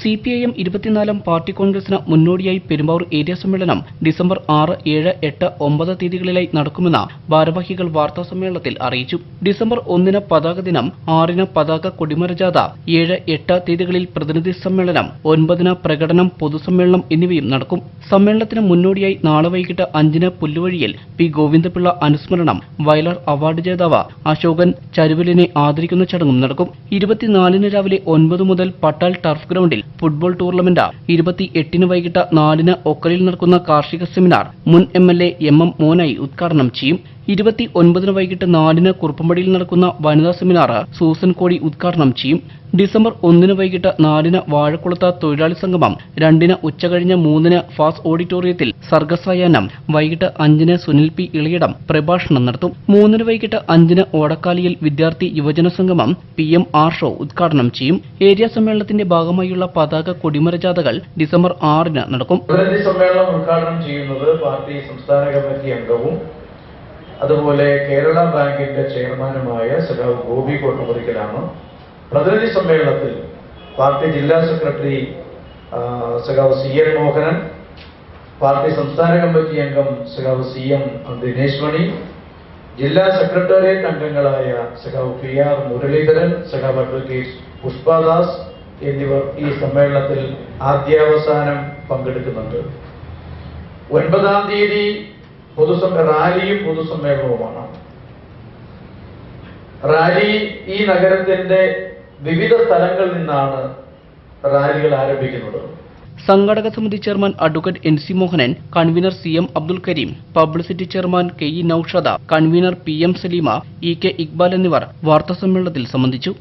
C P I M ഇരുപത്തിനാലാം party കോൺഗ്രസിന് മുന്നോടിയായി പെരുമ്പാവൂർ ഏരിയ സമ്മേളനം ഡിസംബർ ആറ് ഏഴ് എട്ട് ഒമ്പത് തീയതികളിലായി നടക്കുമെന്ന് ഭാരവാഹികൾ വാർത്താ സമ്മേളനത്തിൽ അറിയിച്ചു. ഡിസംബർ ഒന്നിന് പതാക ദിനം ആറിന് പതാക കൊടിമര ജാഥ ഏഴ് എട്ട് തീയതികളിൽ പ്രതിനിധി സമ്മേളനം ഒൻപതിന് പ്രകടനം പൊതുസമ്മേളനം എന്നിവയും നടക്കും. സമ്മേളനത്തിന് മുന്നോടിയായി നാളെ വൈകിട്ട് അഞ്ചിന് പുല്ലുവഴിയിൽ പി ഗോവിന്ദപിള്ള അനുസ്മരണം വയലർ അവാർഡ് ജേതാവ് അശോകൻ ചരുവലിനെ ആദരിക്കുന്ന ചടങ്ങും നടക്കും. ഇരുപത്തിനാലിന് രാവിലെ ഒൻപത് മുതൽ പട്ടാൽ ടർഫ് ഗ്രൗണ്ടിൽ ഫുട്ബോൾ ടൂർണമെന്റ് ഇരുപത്തി എട്ടിന് വൈകിട്ട് നാലിന് ഒക്കലിൽ നടക്കുന്ന കാർഷിക സെമിനാർ മുൻ M L A M M Monayi ഉദ്ഘാടനം ചെയ്യും. ഇരുപത്തി ഒൻപതിന് വൈകിട്ട് നാലിന് കുറുപ്പമ്പടിയിൽ നടക്കുന്ന വനിതാ സെമിനാർ സൂസൻ കോടി ഉദ്ഘാടനം ചെയ്യും. ഡിസംബർ ഒന്നിന് വൈകിട്ട് നാലിന് വാഴക്കുളത്ത് തൊഴിലാളി സംഗമം രണ്ടിന് ഉച്ചകഴിഞ്ഞ് മൂന്നിന് ഫാസ് ഓഡിറ്റോറിയത്തിൽ സർഗസായാനം വൈകിട്ട് അഞ്ചിന് സുനിൽ പി ഇളയിടം പ്രഭാഷണം നടത്തും. മൂന്നിന് വൈകിട്ട് അഞ്ചിന് ഓടക്കാലിയിൽ വിദ്യാർത്ഥി യുവജന സംഗമം പി എം ആർ ഷോ ഉദ്ഘാടനം ചെയ്യും. ഏരിയ സമ്മേളനത്തിന്റെ ഭാഗമായുള്ള പതാക കൊടിമര ജാഥകൾ ഡിസംബർ ആറിന് നടക്കും. സമ്മേളനം ഉദ്ഘാടനം ചെയ്യുന്നത് പാർട്ടി സംസ്ഥാന കമ്മിറ്റി അംഗവും അതുപോലെ കേരള ബാങ്കിന്റെ ചെയർമാനുമായ സഖാവ് ഗോപി കോട്ടമുറിക്കലാണ്. പ്രതിനിധി സമ്മേളനത്തിൽ പാർട്ടി ജില്ലാ സെക്രട്ടറി സഖാവ് സി എൻ മോഹനൻ പാർട്ടി സംസ്ഥാന കമ്മിറ്റി അംഗം സഖാവ് സി എം ദിനേശ് മണി ജില്ലാ സെക്രട്ടേറിയറ്റ് അംഗങ്ങളായ സഖാവ് പി ആർ മുരളീധരൻ സഖാവ് അഡ്വക്കേറ്റ് പുഷ്പദാസ് എന്നിവർ ഈ സമ്മേളനത്തിൽ ആദ്യാവസാനം പങ്കെടുക്കുന്നുണ്ട്. ഒൻപതാം തീയതി പൊതുസമ്മ റാലിയും പൊതുസമ്മേളനവുമാണ്. റാലി ഈ നഗരത്തിന്റെ വിവിധ സ്ഥലങ്ങളിൽ നിന്നാണ് റാലികൾ ആരംഭിക്കുന്നത്. സംഘാടക സമിതി chairman advocate N C Mohanan convener C M Abdul Kareem publicity chairman K E Naushad convener P M Saleema E K Iqbal എന്നിവർ വാർത്താസമ്മേളനത്തിൽ സംബന്ധിച്ചു.